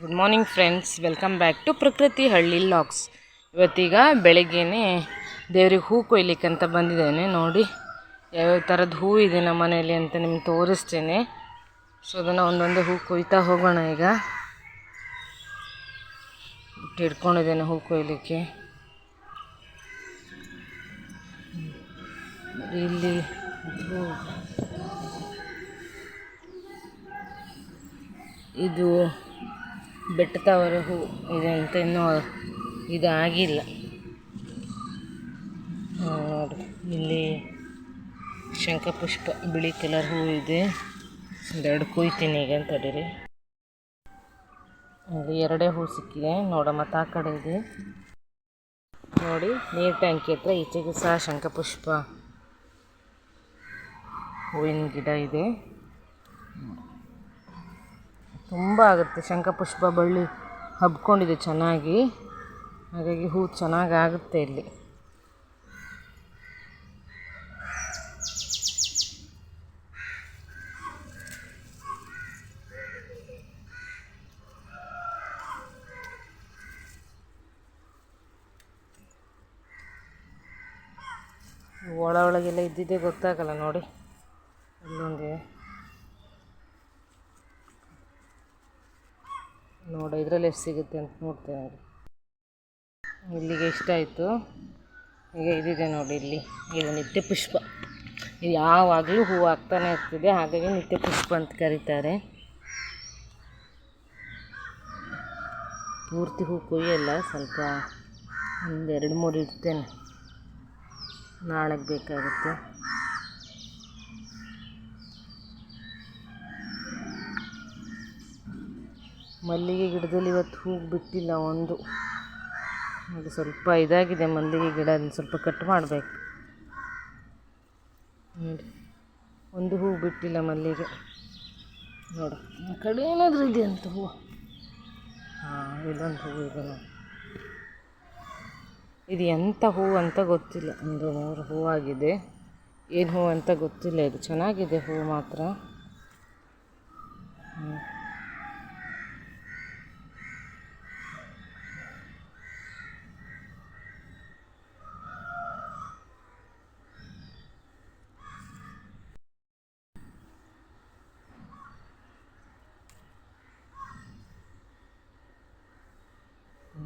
Good morning friends welcome back to Prakruti Halli logs ಇವತ್ತೀಗ ಬೆಳಗ್ಗೆನೇ ದೇವ್ರಿಗೆ ಹೂ ಕೊಯ್ಲಿಕ್ಕೆ ಅಂತ ಬಂದಿದ್ದೇನೆ. ನೋಡಿ, ಯಾವ್ಯಾವ ಥರದ ಹೂ ಇದೆ ನಮ್ಮ ಮನೆಯಲ್ಲಿ ಅಂತ ನಿಮ್ಗೆ ತೋರಿಸ್ತೇನೆ. ಸೊ ಅದನ್ನು ಒಂದೊಂದು ಹೂ ಕೊಯ್ತಾ ಹೋಗೋಣ ಈಗ. ಹಿಡ್ಕೊಂಡಿದ್ದೇನೆ ಹೂ ಕೊಯ್ಲಿಕ್ಕೆ. ಇಲ್ಲಿ ಇದು ಬೆಟ್ಟದವರ ಹೂ ಇದೆ ಅಂತ ಇನ್ನೂ ಆಗಿಲ್ಲ ನೋಡಿ, ಇಲ್ಲಿ ಶಂಖಪುಷ್ಪ, ಬಿಳಿ ಕಲರ್ ಹೂ ಇದೆ. ಒಂದೆರಡು ಕೊಯ್ತೀನಿ ಈಗ ಅಂತ ತಡೀರಿ ಅಲ್ಲಿ ಎರಡೇ ಹೂ ಸಿಕ್ಕಿದೆ. ನೋಡ ಮತ್ತು ಆ ಕಡೆ ಇದೆ. ನೋಡಿ, ನೀರು ಟ್ಯಾಂಕಿ ಹತ್ರ ಈಚೆಗೆ ಸಹ ಶಂಖಪುಷ್ಪ ಹೂವಿನ ಗಿಡ ಇದೆ. ತುಂಬ ಆಗುತ್ತೆ. ಶಂಖಪುಷ್ಪ, ಬಳ್ಳಿ ಹಬ್ಕೊಂಡಿದೆ ಚೆನ್ನಾಗಿ. ಹಾಗಾಗಿ ಹೂ ಚೆನ್ನಾಗಿ ಆಗುತ್ತೆ ಇಲ್ಲಿ. ಒಳ ಒಳಗೆಲ್ಲ ಇದ್ದಿದ್ದೇ ಗೊತ್ತಾಗಲ್ಲ ನೋಡಿ. ಇಲ್ಲೊಂದಿದೆ ನೋಡಿ, ಇದರಲ್ಲಿ ಎಷ್ಟು ಸಿಗುತ್ತೆ ಅಂತ ನೋಡ್ತೇನೆ ನೋಡಿ. ಇಲ್ಲಿಗೆ ಇಷ್ಟ ಆಯಿತು ಈಗ ಇದಿದೆ ನೋಡಿ ಇಲ್ಲಿ. ಇದು ನಿತ್ಯ ಪುಷ್ಪ. ಇದು ಯಾವಾಗಲೂ ಹೂವು ಆಗ್ತಾನೆ ಇರ್ತದೆ, ಹಾಗಾಗಿ ನಿತ್ಯ ಪುಷ್ಪ ಅಂತ ಕರೀತಾರೆ. ಪೂರ್ತಿ ಹೂ ಕೊಯ್ಯಲ್ಲ, ಸ್ವಲ್ಪ ಒಂದು ಎರಡು ಮೂರು ಇಡ್ತೇನೆ. ನಾಳೆಗೆ ಬೇಕಾಗುತ್ತೆ. ಮಲ್ಲಿಗೆ ಗಿಡದಲ್ಲಿ ಇವತ್ತು ಹೂ ಬಿಟ್ಟಿಲ್ಲ ಒಂದು. ಅದು ಸ್ವಲ್ಪ ಇದಾಗಿದೆ ಮಲ್ಲಿಗೆ ಗಿಡ ಸ್ವಲ್ಪ ಕಟ್ ಮಾಡಬೇಕು. ನೋಡಿ, ಒಂದು ಹೂ ಬಿಟ್ಟಿಲ್ಲ ಮಲ್ಲಿಗೆ. ನೋಡು, ಆ ಕಡೆ ಏನಾದರೂ ಇದೆ ಅಂತ ಹೂವು. ಹಾಂ, ಇದೊಂದು ಹೂವು ಇದೆ ನೋಡಿ. ಇದು ಎಂಥ ಹೂವು ಅಂತ ಗೊತ್ತಿಲ್ಲ. ಒಂದು ಮೂರು ಹೂವಾಗಿದೆ ಏನು ಹೂವು ಅಂತ ಗೊತ್ತಿಲ್ಲ. ಇದು ಚೆನ್ನಾಗಿದೆ ಹೂವು ಮಾತ್ರ. ಹ್ಞೂ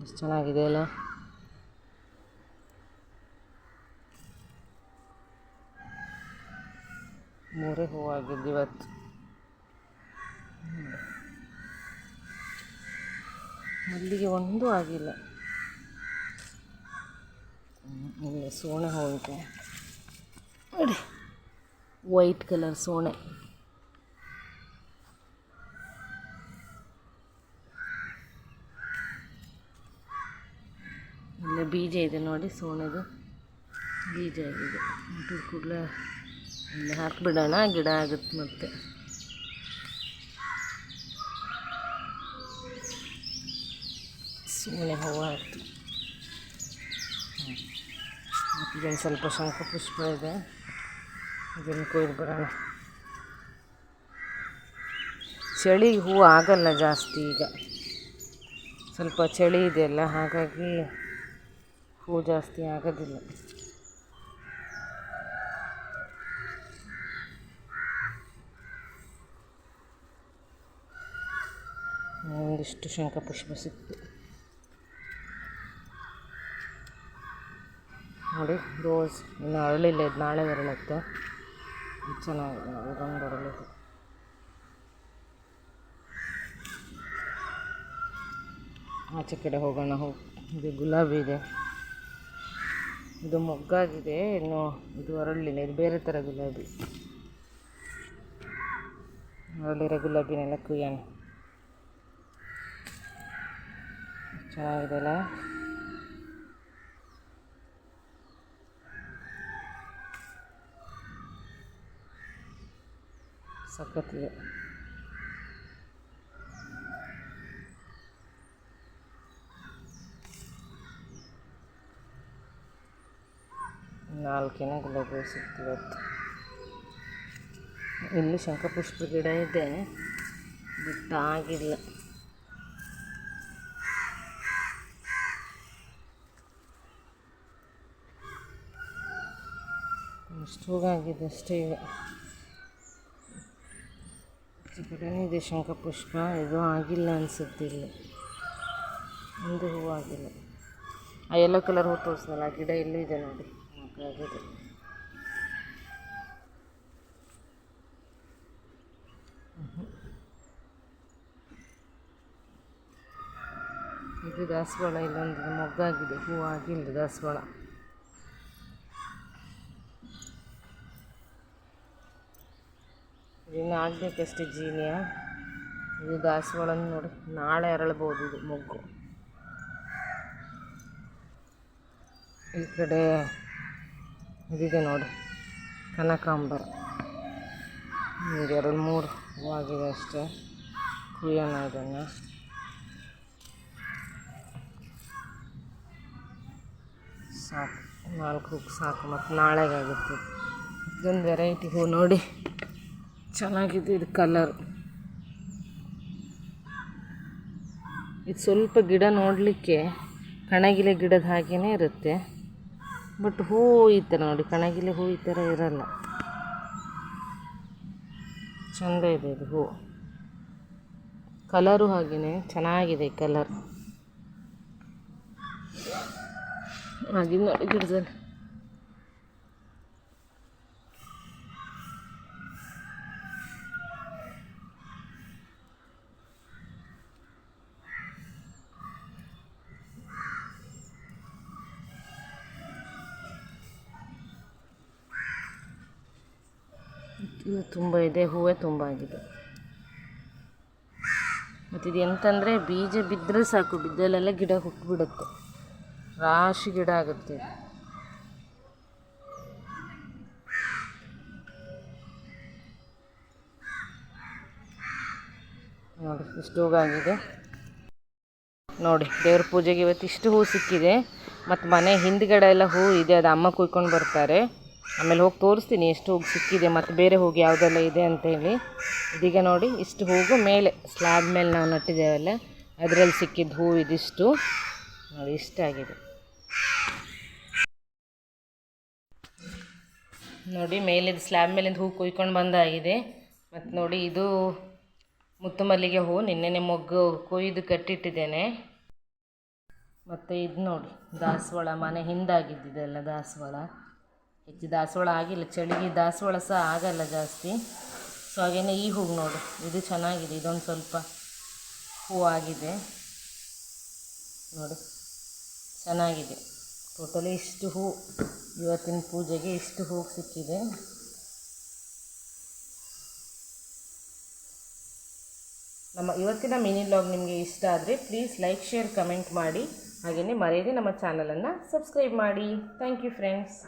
ಎಷ್ಟು ಚೆನ್ನಾಗಿದೆ ಅಲ್ಲ ಮೂರೇ ಹೂವಾಗಿದ್ದು ಇವತ್ತು. ಮಲ್ಲಿಗೆ ಒಂದೂ ಆಗಿಲ್ಲ. ಇಲ್ಲಿ ಸೋಣೆ ಹೂವಿದೆ ನೋಡಿ ವೈಟ್ ಕಲರ್ ಸೋಣೆ ಇಲ್ಲೇ ಬೀಜ ಇದೆ ನೋಡಿ, ಸೋಣೆದು ಬೀಜ ಇದೆ ಮುಟ್ಟಿದ ಕೂಡಲೇ ಇಲ್ಲಿ ಹಾಕಿಬಿಡೋಣ, ಗಿಡ ಆಗುತ್ತೆ ಮತ್ತೆ. ಸೋಣೆ ಹೂವು ಆಯಿತು. ಇದೊಂದು ಸ್ವಲ್ಪ ಶಂಖಪುಷ್ಪ ಇದೆ. ಇದನ್ನು ಕೊಯ್ದು ಬರೋಣ. ಚಳಿ ಹೂವು ಆಗಲ್ಲ ಜಾಸ್ತಿ ಈಗ. ಸ್ವಲ್ಪ ಚಳಿ ಇದೆಯಲ್ಲ, ಹಾಗಾಗಿ ಹೂ ಜಾಸ್ತಿ ಆಗೋದಿಲ್ಲ. ಒಂದಿಷ್ಟು ಶಂಖಪುಷ್ಪ ಸಿಕ್ತು. ನೋಡಿ, ರೋಸ್. ಇನ್ನು ಅರಳಿಲ್ಲ, ಇದು ನಾಳೆ ಅರಳುತ್ತೆ. ಚೆನ್ನಾಗಿ ಇದೊಂದು ಅರಳಿದೆ ಆಚೆ ಕಡೆ ಹೋಗೋಣ, ಹೋಗಿ. ಇದು ಗುಲಾಬಿ ಇದೆ. ಇದು ಮೊಗ್ಗಾಗಿದೆ ಇನ್ನು ಇದು ಅರಳಿಲ್ಲ ಇದು ಬೇರೆ ಥರ ಗುಲಾಬಿ. ಅರಳಿರೋ ಗುಲಾಬಿನೆಲ್ಲ ಕುಯ್ಯೋಣ. ಚೆನ್ನಾಗಿದೆಲ್ಲ ಸಖತ್ತಿದೆ ನಾಲ್ಕೇನೋ ಗುಲಾಬಿ ಸಿಕ್ತಿವತ್ತು ಇಲ್ಲಿ ಶಂಖಪುಷ್ಪ ಗಿಡ ಇದೆ. ಬಿಟ್ಟಾಗಿಲ್ಲ ಆಗಿದೆ ಅಷ್ಟೇ ಈಗ ಗಿಡನೂ ಇದೆ ಶಂಖಪುಷ್ಪ. ಇದು ಆಗಿಲ್ಲ ಅನಿಸುತ್ತೆ ಇಲ್ಲಿ. ಮುಂದೆ ಹೂವು ಆಗಿಲ್ಲ. ಆ ಯೆಲ್ಲೋ ಕಲರ್ ಹೂ ತೋರಿಸ್ದಲ್ಲ, ಆ ಗಿಡ ಇಲ್ಲೂ ಇದೆ ನೋಡಿ. ಇದು ದಾಸವಾಳ, ಇಲ್ಲೊಂದು ಮೊಗ್ಗಾಗಿದೆ ಹೂವು ಆಗಿಲ್ಲ ದಾಸವಾಳ. ಇನ್ನು ಆಗಬೇಕಷ್ಟೇ ಜೀನಿಯ. ಇದು ದಾಸವಾಳ ನೋಡಿ, ನಾಳೆ ಅರಳ್ಬೋದು ಇದು ಮೊಗ್ಗು. ಈ ಕಡೆ ಇದಿದೆ ನೋಡಿ. ಕನಕಾಂಬರ. ಎರಡು ಮೂರು ಹೂವಾಗಿದೆ ಅಷ್ಟೇ. ಕುಯ್ಯೋಣ ಇದನ್ನು. ಸಾಕು. ನಾಲ್ಕು ಸಾಕು ಮತ್ತು ನಾಳೆಗಾಗುತ್ತೆ ಇದೊಂದು ವೆರೈಟಿ ಹೂ ನೋಡಿ. ಚೆನ್ನಾಗಿದೆ ಇದು ಕಲರ್ ಇದು ಸ್ವಲ್ಪ ಗಿಡ ನೋಡಲಿಕ್ಕೆ ಕಣಗಿಲೆ ಗಿಡದ ಹಾಗೆಯೇ ಇರುತ್ತೆ. ಬಟ್ ಹೂ ಈ ಥರ ನೋಡಿ, ಕಣಗಿಲೆ ಹೂ ಈ ಥರ ಇರಲ್ಲ. ಚೆಂದ ಇದೆ ಇದು ಹೂ. ಕಲರು ಹಾಗೆಯೇ ಚೆನ್ನಾಗಿದೆ ಕಲರ್ ಹಾಗೆ ನೋಡಿ ಗಿಡದಲ್ಲಿ. ಇದು ತುಂಬ ಇದೆ, ಹೂವೇ ತುಂಬ ಆಗಿದೆ. ಮತ್ತು ಇದು ಎಂತಂದರೆ ಬೀಜ ಬಿದ್ದರೆ ಸಾಕು, ಬಿದ್ದಲ್ಲೆಲ್ಲ ಗಿಡ ಹುಟ್ಟುಬಿಡುತ್ತೆ ರಾಶಿ ಗಿಡ ಆಗುತ್ತೆ ನೋಡಿ, ಇಷ್ಟು ಹೋಗಾಗಿದೆ ನೋಡಿ, ದೇವ್ರ ಪೂಜೆಗೆ ಇವತ್ತು ಇಷ್ಟು ಹೂ ಸಿಕ್ಕಿದೆ. ಮತ್ತು ಮನೆ ಹಿಂದ್ಗಡೆ ಎಲ್ಲ ಹೂ ಇದೆ, ಅದು ಅಮ್ಮ ಕುಯ್ಕೊಂಡು ಬರ್ತಾರೆ. ಆಮೇಲೆ ಹೋಗಿ ತೋರಿಸ್ತೀನಿ ಎಷ್ಟು ಹೋಗಿ ಸಿಕ್ಕಿದೆ ಮತ್ತು ಬೇರೆ ಹೋಗಿ ಯಾವುದೆಲ್ಲ ಇದೆ ಅಂತೇಳಿ. ಇದೀಗ ನೋಡಿ ಇಷ್ಟು ಹೋಗು ಮೇಲೆ ಸ್ಲ್ಯಾಬ್ ಮೇಲೆ ನಾವು ನಟ್ಟಿದ್ದೇವಲ್ಲ ಅದರಲ್ಲಿ ಸಿಕ್ಕಿದ್ದು ಹೂ ಇದಿಷ್ಟು. ನೋಡಿ, ಇಷ್ಟಾಗಿದೆ. ನೋಡಿ ಮೇಲಿದ್ದು ಸ್ಲ್ಯಾಬ್ ಮೇಲಿಂದ ಹೂ ಕುಯ್ಕೊಂಡು ಬಂದಾಗಿದೆ. ಮತ್ತು ನೋಡಿ, ಇದು ಮುತ್ತುಮಲ್ಲಿಗೆ ಹೂ, ನಿನ್ನೆನೆ ಮೊಗ್ಗು ಕೊಯ್ದು ಕಟ್ಟಿಟ್ಟಿದ್ದೇನೆ. ಮತ್ತು ಇದು ನೋಡಿ, ದಾಸವಾಳ, ಮನೆ ಹಿಂದಾಗಿದ್ದಿದೆಲ್ಲ ದಾಸವಾಳ. ಹೆಚ್ಚು ದಾಸವಾಳ ಆಗಿಲ್ಲ, ಚಳಿಗೆ ದಾಸವಾಳ ಸಹ ಆಗಲ್ಲ ಜಾಸ್ತಿ. ಸೊ ಹಾಗೇನೆ ಈ ಹೂವು ನೋಡಿ, ಇದು ಚೆನ್ನಾಗಿದೆ, ಇದೊಂದು ಸ್ವಲ್ಪ ಹೂ ಆಗಿದೆ. ನೋಡಿ, ಚೆನ್ನಾಗಿದೆ. ಟೋಟಲಿ ಇಷ್ಟು ಹೂ, ಇವತ್ತಿನ ಪೂಜೆಗೆ ಇಷ್ಟು ಹೂ ಸಿಕ್ಕಿದೆ. ನಮ್ಮ, ಇವತ್ತಿನ ಮಿನಿ ಲಾಗ್ ನಿಮಗೆ ಇಷ್ಟ ಆದರೆ ಪ್ಲೀಸ್ ಲೈಕ್ ಶೇರ್ ಕಮೆಂಟ್ ಮಾಡಿ. ಹಾಗೆಯೇ ಮರೆಯದೆ ನಮ್ಮ ಚಾನಲನ್ನು ಸಬ್ಸ್ಕ್ರೈಬ್ ಮಾಡಿ. Thank you friends